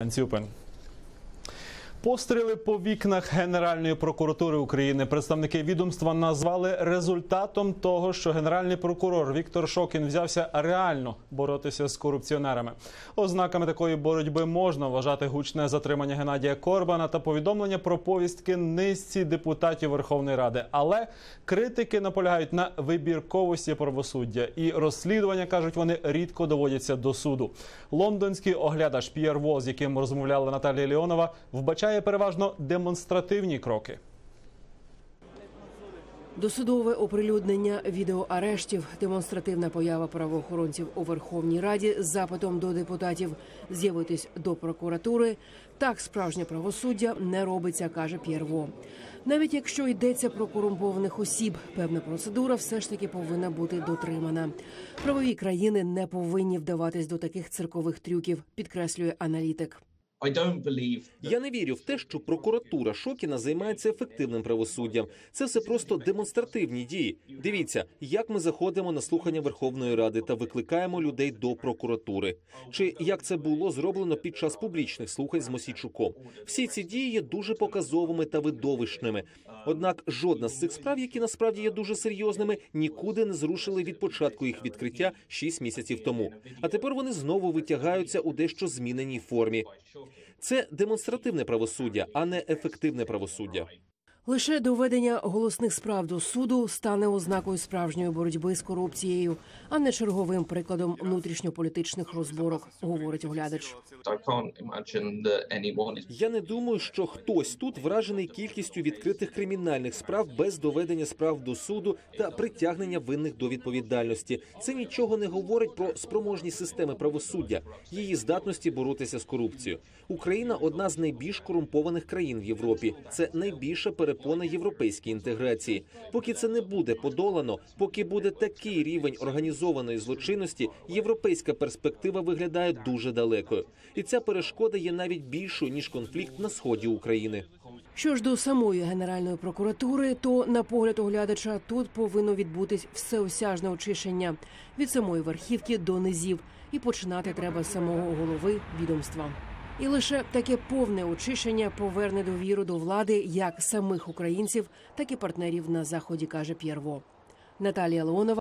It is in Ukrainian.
and see open. Постріли по вікнах Генеральної прокуратури України представники відомства назвали результатом того, що генеральний прокурор Віктор Шокін взявся реально боротися з корупціонерами. Ознаками такої боротьби можна вважати гучне затримання Геннадія Корбана та повідомлення про повістки низці депутатів Верховної Ради. Але критики наполягають на вибірковості правосуддя і розслідування кажуть, вони рідко доводяться до суду. Лондонський оглядач П'єр Во, з яким розмовляла Наталія Леонова, вбачає переважно демонстративні кроки. Досудове оприлюднення відеоарештів, демонстративна поява правоохоронців у Верховній Раді з запитом до депутатів з'явитись до прокуратури. Так справжнє правосуддя не робиться, каже П'єрво. Навіть якщо йдеться про корумпованих осіб, певна процедура все ж таки повинна бути дотримана. Правові країни не повинні вдаватись до таких циркових трюків, підкреслює аналітик. Я не вірю в те, що прокуратура Шокіна займається ефективним правосуддям. Це все просто демонстративні дії. Дивіться, як ми заходимо на слухання Верховної Ради та викликаємо людей до прокуратури. Чи як це було зроблено під час публічних слухань з Мосійчуком. Всі ці дії є дуже показовими та видовищними. Однак жодна з цих справ, які насправді є дуже серйозними, нікуди не зрушили від початку їх відкриття 6 місяців тому. А тепер вони знову витягаються у дещо зміненій формі. Це демонстративне правосуддя, а не ефективне правосуддя. Лише доведення голосних справ до суду стане ознакою справжньої боротьби з корупцією, а не черговим прикладом внутрішньополітичних розборок, говорить оглядач. Я не думаю, що хтось тут вражений кількістю відкритих кримінальних справ без доведення справ до суду та притягнення винних до відповідальності. Це нічого не говорить про спроможність системи правосуддя, її здатності боротися з корупцією. Україна одна з найбільш корумпованих країн в Європі. Це найбільша перепона європейській інтеграції. Поки це не буде подолано, поки буде такий рівень організованої злочинності, європейська перспектива виглядає дуже далекою, і ця перешкода є навіть більшою ніж конфлікт на сході України. Що ж до самої генеральної прокуратури, то на погляд оглядача тут повинно відбутись всеосяжне очищення від самої верхівки до низів, і починати треба з самого голови відомства. І лише таке повне очищення поверне довіру до влади як самих українців, так і партнерів на заході, каже П'єрво. Наталія Леонова.